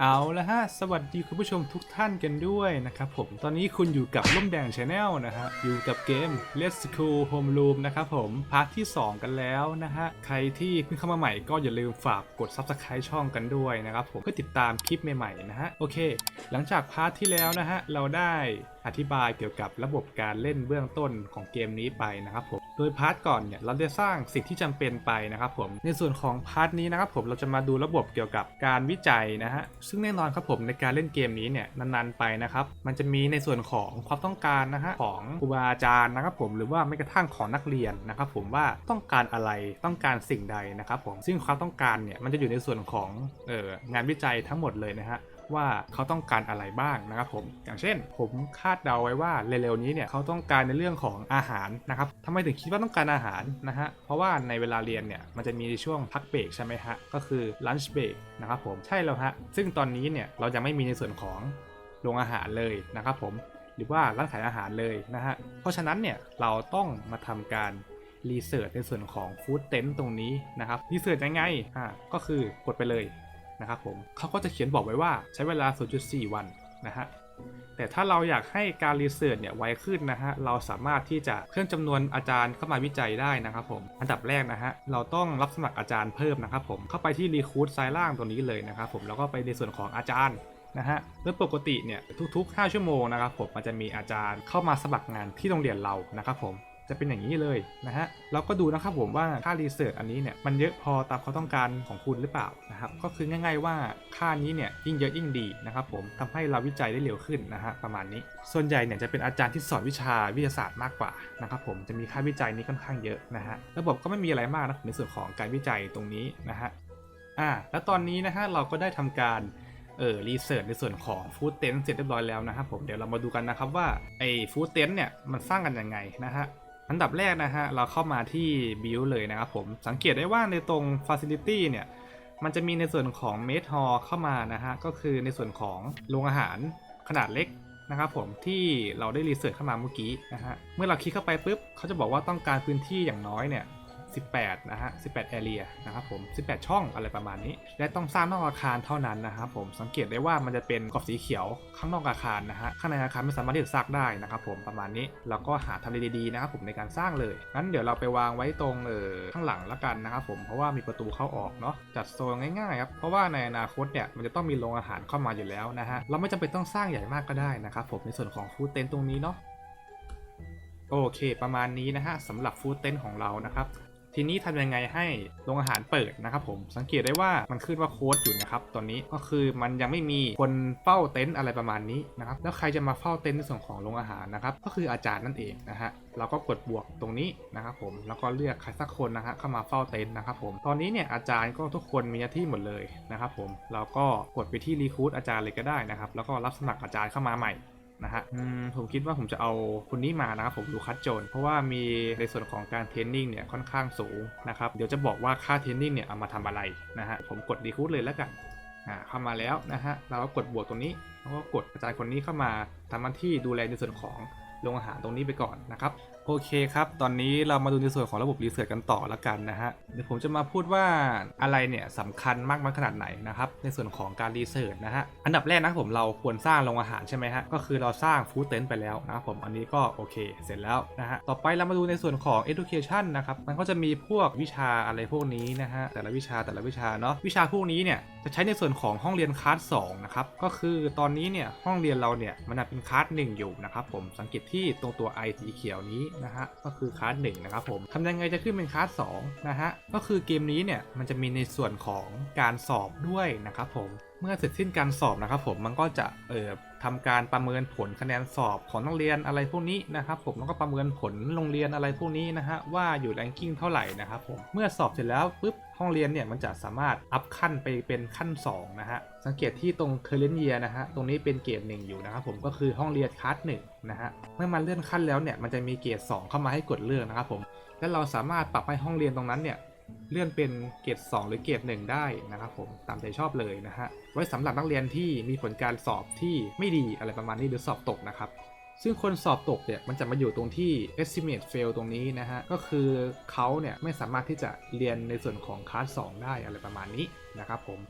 เอาละฮะ สวัสดีคุณผู้ชมทุกท่านกันด้วยนะครับผม ตอนนี้คุณอยู่กับล่มแดงชาแนลนะฮะ อยู่กับเกม Let's Go Home Room นะครับผม พาร์ทที่ 2 กันแล้วนะฮะ ใครที่เพิ่งเข้ามาใหม่ก็อย่าลืมฝากกด Subscribe ช่องกันด้วยนะครับผม เพื่อติดตามคลิปใหม่ๆนะฮะ โอเค หลังจากพาร์ทที่แล้วนะฮะ เราได้ อธิบายเกี่ยวกับระบบการเล่นเบื้องต้นของเกมนี้ไปนะครับผม โดยพาร์ทก่อนเนี่ยเราได้สร้างสิ่งที่จำเป็นไปนะครับผม ในส่วนของพาร์ทนี้นะครับผมเราจะมาดูระบบเกี่ยวกับการวิจัยนะฮะ ซึ่งแน่นอนครับผมในการเล่นเกมนี้เนี่ยนานๆไปนะครับ มันจะมีในส่วนของความต้องการนะฮะของครูบาอาจารย์นะครับผมหรือว่าไม่กระทั่งของนักเรียนนะครับผมว่าต้องการอะไรต้องการสิ่งใดนะครับผม ซึ่งความต้องการเนี่ยมันจะอยู่ในส่วนของเอองานวิจัยทั้งหมดเลยนะฮะ ว่าเขาต้องการอะไรบ้างนะครับผม อย่างเช่น ผมคาดเดาไว้ว่าเร็วๆนี้เนี่ยเขาต้องการในเรื่องของอาหารนะครับทำไมถึงคิดว่าต้องการอาหารนะฮะ เพราะว่าในเวลาเรียนเนี่ยมันจะมีช่วงพักเบรกใช่ไหมฮะ ก็คือ lunch break นะครับผม ใช่แล้วฮะ ซึ่งตอนนี้เนี่ยเรายังไม่มีในส่วนของโรงอาหารเลยนะครับผม หรือว่าร้านขายอาหารเลยนะฮะ เพราะฉะนั้นเนี่ยเราต้องมาทำการรีเสิร์ชในส่วนของฟู้ดเต็นต์ตรงนี้นะครับรีเสิร์ชยังไงอ่าก็คือกดไปเลย นะครับผมเขาก็จะเขียนบอกไว้ว่าใช้เวลา 0.4 วันนะฮะแต่ถ้าเราอยากให้การรีเสิร์ชเนี่ยไวขึ้นนะฮะ เราสามารถที่จะเพิ่มจำนวนอาจารย์เข้ามาวิจัยได้นะครับผม อันดับแรกนะฮะ เราต้องรับสมัครอาจารย์เพิ่มนะครับผม เข้าไปที่รีคูดซ้ายล่างตรงนี้เลยนะครับผม แล้วก็ไปในส่วนของอาจารย์นะฮะโดยปกติเนี่ยทุกๆ 5 ชั่วโมงนะครับผมมันจะมีอาจารย์เข้ามาสมัครงานที่โรงเรียนเรานะครับผม จะเป็นอย่างนี้เลยนะฮะเราก็ดูนะครับผมว่าค่ารีเสิร์ชอันนี้เนี่ยมันเยอะพอตามความต้องการของคุณหรือเปล่านะครับก็คือง่าย ๆ ว่าค่านี้เนี่ยยิ่งเยอะยิ่งดีนะครับผมทำให้เราวิจัยได้เร็วขึ้นนะฮะประมาณนี้ ส่วนใหญ่เนี่ยจะเป็นอาจารย์ที่สอนวิชาวิทยาศาสตร์มากกว่านะครับผมจะมีค่าวิจัยนี้ค่อนข้างเยอะนะฮะระบบก็ไม่มีอะไรมากนะในส่วนของการวิจัยตรงนี้นะฮะอ่าแล้วตอนนี้นะฮะเราก็ได้ทำการเออรีเสิร์ชในส่วนของฟู้ดเต็นท์เสร็จเรียบร้อยแล้วนะครับผมเดี๋ยวเรามาดูกันนะครับว่าไอ้ฟู้ดเต็นท์เนี่ยมันสร้างกันยังไงนะฮะ อันดับแรกนะฮะเราเข้ามาที่ build เลยนะครับผมสังเกตได้ว่าในตรง facility เนี่ยมันจะมีในส่วนของเมทฮอเข้ามานะฮะก็คือในส่วนของโรงอาหารขนาดเล็กนะครับผมที่เราได้รีเสิร์ชเข้ามาเมื่อกี้นะฮะเมื่อเราคลิกเข้าไปปุ๊บเขาจะบอกว่าต้องการพื้นที่อย่างน้อยเนี่ย 18 นะฮะ 18 area นะครับผม 18 ช่องอะไรประมาณนี้ และต้องสร้างนอกอาคารเท่านั้นนะครับผม สังเกตได้ว่ามันจะเป็นกรอบสีเขียวข้างนอกอาคารนะฮะ ข้างในอาคารไม่สามารถที่จะสร้างได้นะครับผม ประมาณนี้เราก็หาทำเลดีๆนะครับผมในการสร้างเลย งั้นเดี๋ยวเราไปวางไว้ตรงเออข้างหลังละกันนะครับผม เพราะว่ามีประตูเข้าออกเนาะ จัดโซนง่ายๆครับ เพราะว่าในอนาคตเนี่ยมันจะต้องมีโรงอาหารเข้ามาอยู่แล้วนะฮะ เราไม่จำเป็นต้องสร้างใหญ่มากก็ได้นะครับผม ในส่วนของฟู้ดเต็นตรงนี้เนาะโอเค ประมาณนี้นะฮะสำหรับฟู้ดเต็นท์ของเรานะครับ ทีนี้ทำยังไงให้โรงอาหารเปิดนะครับผมสังเกตได้ว่ามันขึ้นว่าโค้ดอยู่นะครับตอนนี้ก็คือมันยังไม่มีคนเฝ้าเต็นท์อะไรประมาณนี้นะครับแล้วใครจะมาเฝ้าเต็นท์ในส่วนของโรงอาหารนะครับก็คืออาจารย์นั่นเองนะฮะเราก็กดบวกตรงนี้นะครับผมแล้วก็เลือกใครสักคนนะฮะเข้ามาเฝ้าเต็นท์นะครับผมตอนนี้เนี่ยอาจารย์ก็ทุกคนมีหน้าที่หมดเลยนะครับผมเราก็กดไปที่รีคูดอาจารย์เลยก็ได้นะครับแล้วก็รับสมัครอาจารย์เข้ามาใหม่ นะฮะอืมผมคิดว่าผมจะเอาคนนี้มานะครับผมลูคัสโจน เพราะว่ามีในส่วนของการเทรนนิ่งเนี่ยค่อนข้างสูงนะครับ เดี๋ยวจะบอกว่าค่าเทรนนิ่งเนี่ยเอามาทำอะไรนะฮะผมกดดีคูดเลยแล้วกันอ่าเข้ามาแล้วนะฮะเราก็กดบวกตรงนี้แล้วก็กดอาจารย์คนนี้เข้ามาทำหน้าที่ดูแลในส่วนของโรงอาหารตรงนี้ไปก่อนนะครับ โอเคครับ ตอนนี้เรามาดูในส่วนของระบบรีเสิร์ชกันต่อละกันนะฮะ เดี๋ยวผมจะมาพูดว่าอะไรเนี่ยสำคัญมากน้อยขนาดไหนนะครับ ในส่วนของการรีเสิร์ชนะฮะ อันดับแรกนะผมเราควรสร้างโรงอาหารใช่ไหมฮะ ก็คือเราสร้างฟู้ดเต็นท์ไปแล้วนะผมอันนี้ก็โอเค เสร็จแล้วนะฮะ ต่อไปเรามาดูในส่วนของ education นะครับ มันก็จะมีพวกวิชาอะไรพวกนี้นะฮะ แต่ละวิชาแต่ละวิชาเนาะ วิชาพวกนี้เนี่ยจะใช้ในส่วนของห้องเรียนคลาสสองนะครับ ก็คือตอนนี้เนี่ยห้องเรียนเราเนี่ยมันเป็นคลาสหนึ่งอยู่นะครับผมสังเกตที่ตรงตัว i สีเขียวนี้นะฮะก็คือคลาสหนึ่งนะครับผมทำยังไงจะขึ้นเป็นคลาสสองนะฮะก็คือเกมนี้เนี่ยมันจะมีในส่วนของการสอบด้วยนะครับผม เมื่อเสร็จสิ้นการสอบนะครับผมมันก็จะเอ่อทำการประเมินผลคะแนนสอบของนักเรียนอะไรพวกนี้นะครับผมแล้วก็ประเมินผลโรงเรียนอะไรพวกนี้นะฮะว่าอยู่แรงกิ้งเท่าไหร่นะครับผมเมื่อสอบเสร็จแล้วปุ๊บห้องเรียนเนี่ยมันจะสามารถอัพขั้นไปเป็นขั้น2นะฮะสังเกตที่ตรง current year นะฮะตรงนี้เป็นเกรดหนึ่งอยู่นะครับผมก็คือห้องเรียนคลาสหนึ่งนะฮะเมื่อมันเลื่อนขั้นแล้วเนี่ยมันจะมีเกรด2เข้ามาให้กดเลือกนะครับผมและเราสามารถปรับให้ห้องเรียนตรงนั้นเนี่ย เลื่อนเป็นเกรด2 หรือเกรด1 ได้นะครับผมตามใจชอบเลยนะฮะไว้สำหรับนักเรียนที่มีผลการสอบที่ไม่ดีอะไรประมาณนี้หรือสอบตกนะครับซึ่งคนสอบตกเนี่ยมันจะมาอยู่ตรงที่ estimate fail ตรงนี้นะฮะ ก็คือเขาเนี่ยไม่สามารถที่จะเรียนในส่วนของคลาส2ได้อะไรประมาณนี้นะครับผม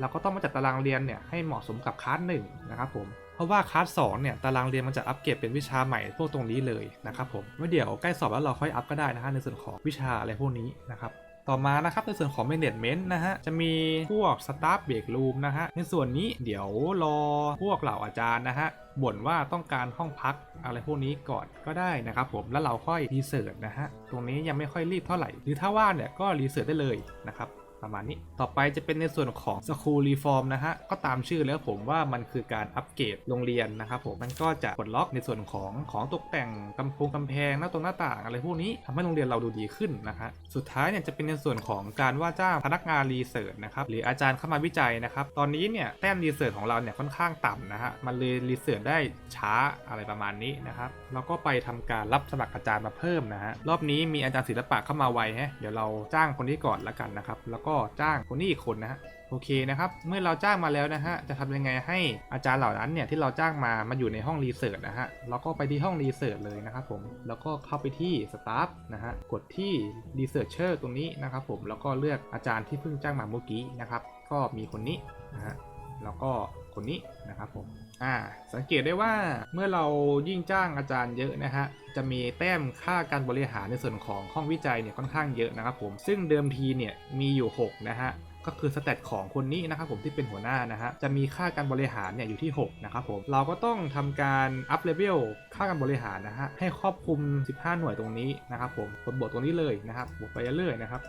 เราก็ต้องมาจัดตารางเรียนเนี่ยให้เหมาะสมกับคลาสหนึ่งนะครับผมเพราะว่าคลาสสองเนี่ยตารางเรียนมันจะอัปเกรดเป็นวิชาใหม่พวกตรงนี้เลยนะครับผมไว้เดี๋ยวใกล้สอบแล้วเราค่อยอัพก็ได้นะฮะในส่วนของวิชาอะไรพวกนี้นะครับ ต่อมานะครับในส่วนของ management นะฮะจะมีพวก staff break room นะฮะในส่วนนี้เดี๋ยวรอพวกเหล่าอาจารย์นะฮะบ่นว่าต้องการห้องพักอะไรพวกนี้ก่อนก็ได้นะครับผมแล้วเราค่อยรีเสิร์ชนะฮะตรงนี้ยังไม่ค่อยรีบเท่าไหร่ หรือถ้าว่างเนี่ยก็รีเสิร์ชได้เลยนะครับ ประมาณนี้ ต่อไปจะเป็นในส่วนของ School Reform นะฮะ ก็ตามชื่อแล้วผมว่ามันคือการอัปเกรดโรงเรียนนะครับผม มันก็จะปลดล็อกในส่วนของของตกแต่งกำโพงกำแพงหน้าตรงหน้าต่างอะไรพวกนี้ทำให้โรงเรียนเราดูดีขึ้นนะฮะ สุดท้ายเนี่ยจะเป็นในส่วนของการว่าจ้างพนักงานรีเสิร์ชนะครับ หรืออาจารย์เข้ามาวิจัยนะครับ ตอนนี้เนี่ยแต้มรีเสิร์ชของเราเนี่ยค่อนข้างต่ำนะฮะ มันเลยรีเสิร์ชได้ช้าอะไรประมาณนี้นะครับแล้วก็ไปทำการรับสมัครอาจารย์มาเพิ่มนะฮะ รอบนี้มีอาจารย์ศิลปะเข้ามาไวฮะ เดี๋ยวเราจ้างคนนี้ก่อนละกันนะครับ แล้วก็ก็จ้างคนนี้อีกคนนะฮะโอเคนะครับเมื่อเราจ้างมาแล้วนะฮะจะทำยังไงให้อาจารย์เหล่านั้นเนี่ยที่เราจ้างมามาอยู่ในห้องรีเสิร์ชนะฮะเราก็ไปที่ห้องรีเสิร์ชเลยนะครับผมแล้วก็เข้าไปที่สตาฟนะฮะกดที่รีเสิร์ชเชอร์ตรงนี้นะครับผมแล้วก็เลือกอาจารย์ที่เพิ่งจ้างมาเมื่อกี้นะครับก็มีคนนี้นะฮะ แล้วก็คนนี้นะครับผมอ่าสังเกตได้ว่าเมื่อเรายิ่งจ้างอาจารย์เยอะนะฮะจะมีแต้มค่าการบริหารในส่วนของห้องวิจัยเนี่ยค่อนข้างเยอะนะครับผมซึ่งเดิมทีเนี่ยมีอยู่ 6 นะฮะก็คือสเตตของคนนี้นะครับผมที่เป็นหัวหน้านะฮะจะมีค่าการบริหารเนี่ยอยู่ที่ 6 นะครับผมเราก็ต้องทำการอัพเลเวลค่าการบริหารนะฮะให้ครอบคลุม 15 หน่วยตรงนี้นะครับผมกดบทตรงนี้เลยนะครับบวกไปเรื่อยๆนะครับ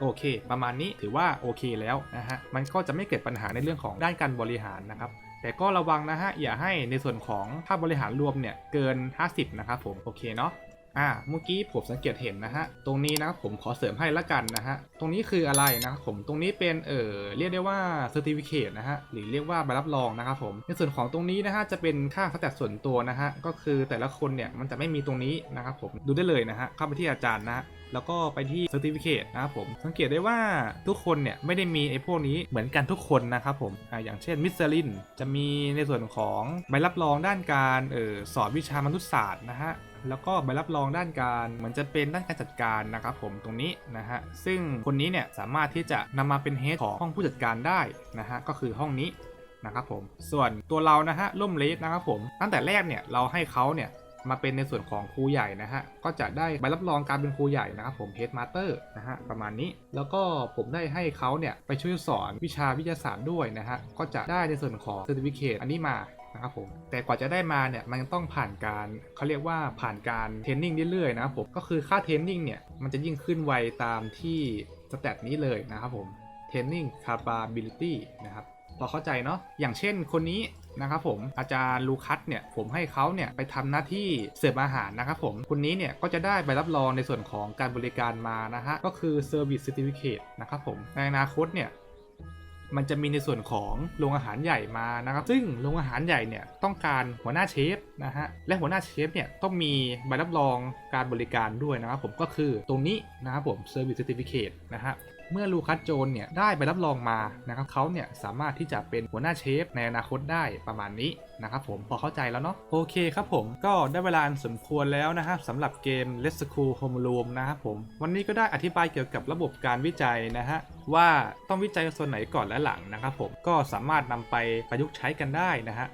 โอเค ประมาณนี้ถือว่าโอเคแล้วนะฮะมันก็จะไม่เกิดปัญหาในเรื่องของด้านการบริหารนะครับแต่ก็ระวังนะฮะอย่าให้ในส่วนของค่าบริหารรวมเนี่ยเกิน 50 นะครับผม โอเคเนาะ อ่าเมื่อกี้ผมสังเกตเห็นนะฮะ ตรงนี้นะผมขอเสริมให้ละกันนะฮะ ตรงนี้คืออะไรนะครับผมตรงนี้เป็นเอ่อเรียกได้ว่า certificate นะฮะหรือเรียกว่าใบรับรองนะครับผมในส่วนของตรงนี้นะฮะจะเป็นค่าสแตทส่วนตัวนะฮะก็คือแต่ละคนเนี่ยมันจะไม่มีตรงนี้นะครับผมดูได้เลยนะฮะเข้าไปที่อาจารย์นะแล้วก็ไปที่ certificate นะครับผม สังเกตได้ว่าทุกคนเนี่ย ไม่ได้มีไอ้พวกนี้เหมือนกันทุกคนนะครับผมอ่าอย่างเช่นมิสเซลินจะมีในส่วนของใบรับรองด้านการเออสอนวิชามนุษยศาสตร์นะฮะ แล้วก็ใบรับรองด้านการเหมือนจะเป็นด้านการจัดการนะครับผมตรงนี้นะฮะซึ่งคนนี้เนี่ยสามารถที่จะนำมาเป็นเฮดของห้องผู้จัดการได้นะฮะก็คือห้องนี้นะครับผมส่วนตัวเรานะฮะร่มเลสนะครับผมตั้งแต่แรกเนี่ยเราให้เขาเนี่ยมาเป็นในส่วนของครูใหญ่นะฮะ ก็จะได้ใบรับรองการเป็นครูใหญ่นะครับผม Head Master นะฮะประมาณนี้ แล้วก็ผมได้ให้เขาเนี่ยไปช่วยสอนวิชาวิทยาศาสตร์ด้วยนะฮะ ก็จะได้ในส่วนของ Certificate อันนี้มา นะครับผมแต่กว่าจะได้มาเนี่ยมันต้องผ่านการเขาเรียกว่าผ่านการเทรนนิ่งเรื่อยๆนะครับผมก็คือค่าเทรนนิ่งเนี่ยมันจะยิ่งขึ้นไวตามที่สแตทนี้เลยนะครับผม Training Capability นะครับพอเข้าใจเนาะอย่างเช่นคนนี้นะครับผมอาจารย์ลูคัสเนี่ยผมให้เขาเนี่ยไปทำหน้าที่เสิร์ฟอาหารนะครับผมคนนี้เนี่ยก็จะได้ใบรับรองในส่วนของการบริการมานะฮะก็คือ Service Certificate นะครับผมในอนาคตเนี่ย มันจะมีในส่วนของโรงอาหารใหญ่มานะครับ ซึ่งโรงอาหารใหญ่เนี่ยต้องการหัวหน้าเชฟนะฮะ และหัวหน้าเชฟเนี่ยต้องมีใบรับรองการบริการด้วยนะครับผมก็คือตรงนี้นะครับผม Service Certificate นะฮะ เมื่อลูคัสโจนเนี่ยได้ใบรับรองมานะครับเขาเนี่ยสามารถที่จะเป็นหัวหน้าเชฟในอนาคตได้ประมาณนี้นะครับผมพอเข้าใจแล้วเนาะโอเคครับผมก็ได้เวลาสมควรแล้วนะครับสำหรับเกม Let's School Home Room นะครับผมวันนี้ก็ได้อธิบายเกี่ยวกับระบบการวิจัยนะฮะว่าต้องวิจัยส่วนไหนก่อนและหลังนะครับผมก็สามารถนำไปประยุกต์ใช้กันได้นะฮะ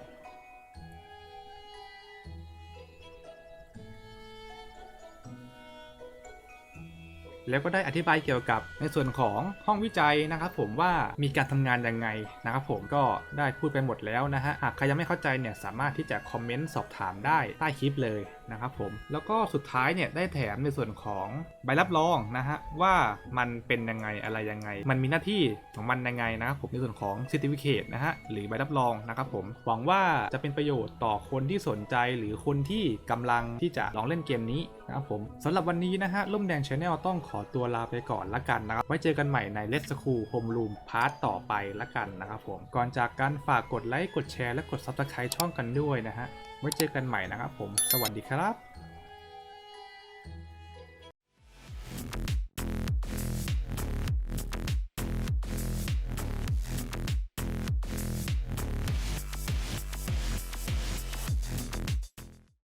แล้วก็ได้อธิบายเกี่ยวกับในส่วนของห้องวิจัยนะครับผมว่ามีการทำงานยังไงนะครับผมก็ได้พูดไปหมดแล้วนะฮะหากใครยังไม่เข้าใจเนี่ยสามารถที่จะคอมเมนต์สอบถามได้ใต้คลิปเลยนะครับผมแล้วก็สุดท้ายเนี่ยได้แถมในส่วนของใบรับรองนะฮะว่ามันเป็นยังไงอะไรยังไง มันมีหน้าที่ของมันยังไงนะครับผมในส่วนของ certificate นะฮะหรือใบรับรองนะครับผมหวังว่าจะเป็นประโยชน์ต่อคนที่สนใจหรือคนที่กำลังที่จะลองเล่นเกมนี้นะครับผมสำหรับวันนี้นะฮะล่มแดง Channel ต้องขอตัวลาไปก่อนละกันนะครับไว้เจอกันใหม่ใน Let's School Home Room พาร์ทต่อไปละกันนะครับผมก่อนจากการฝากกดไลค์กดแชร์และกด Subscribe ช่องกันด้วยนะฮะ ไว้เจอกันใหม่นะครับผม สวัสดีครับ